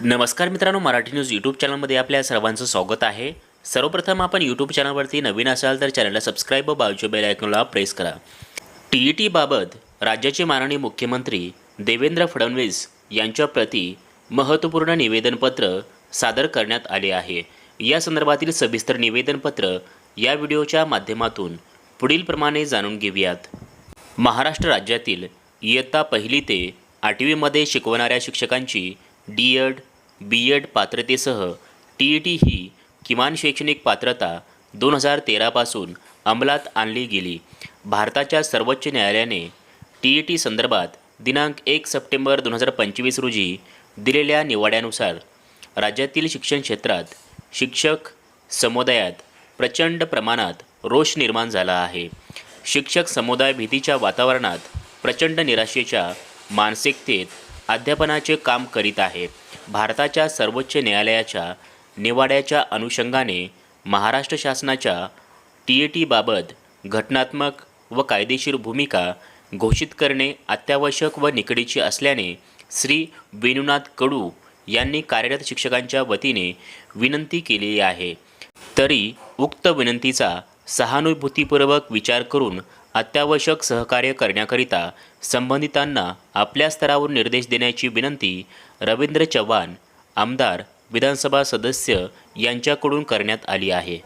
नमस्कार मित्रांनो Marathi news YouTube चॅनलमध्ये आपल्या सर्वांचं स्वागत आहे. सर्वप्रथम आपण यूट्यूब चॅनलवरती नवीन असाल तर चॅनलला सबस्क्राईब व बाजूच्या बेल आयकॉनला प्रेस करा. टी ई टीबाबत राज्याचे माननीय मुख्यमंत्री देवेंद्र फडणवीस यांच्याप्रती महत्त्वपूर्ण निवेदनपत्र सादर करण्यात आले आहे. या संदर्भातील सविस्तर निवेदनपत्र या व्हिडिओच्या माध्यमातून पुढीलप्रमाणे जाणून घेऊयात. महाराष्ट्र राज्यातील इयत्ता पहिली ते आठवीमध्ये शिकवणाऱ्या शिक्षकांची डी एड बी एड पात्रतेसह टी ई टी ही किमान शैक्षणिक पात्रता दोन हजार तेरापासून अंमलात आणली गेली. भारताच्या सर्वोच्च न्यायालयाने टी ई टी संदर्भात दिनांक एक सप्टेंबर दोन हजार पंचवीस रोजी दिलेल्या निवाड्यानुसार राज्यातील शिक्षण क्षेत्रात शिक्षक समुदायात प्रचंड प्रमाणात रोष निर्माण झाला आहे. शिक्षक समुदाय भीतीच्या वातावरणात प्रचंड निराशेच्या मानसिकतेत अध्यापनाचे काम करीत आहे. भारताच्या सर्वोच्च न्यायालयाच्या निवाड्याच्या अनुषंगाने महाराष्ट्र शासनाच्या टी ए टीबाबत घटनात्मक व कायदेशीर भूमिका घोषित करणे अत्यावश्यक व निकडीची असल्याने श्री वेणुनाथ कडू यांनी कार्यरत शिक्षकांच्या वतीने विनंती केलेली आहे. तरी उक्त विनंतीचा सहानुभूतीपूर्वक विचार करून अत्यावश्यक सहकार्य करण्याकरिता संबंधितांना आपल्या स्तरावर निर्देश देण्याची विनंती रवींद्र चव्हाण आमदार विधानसभा सदस्य यांच्याकडून करण्यात आली आहे.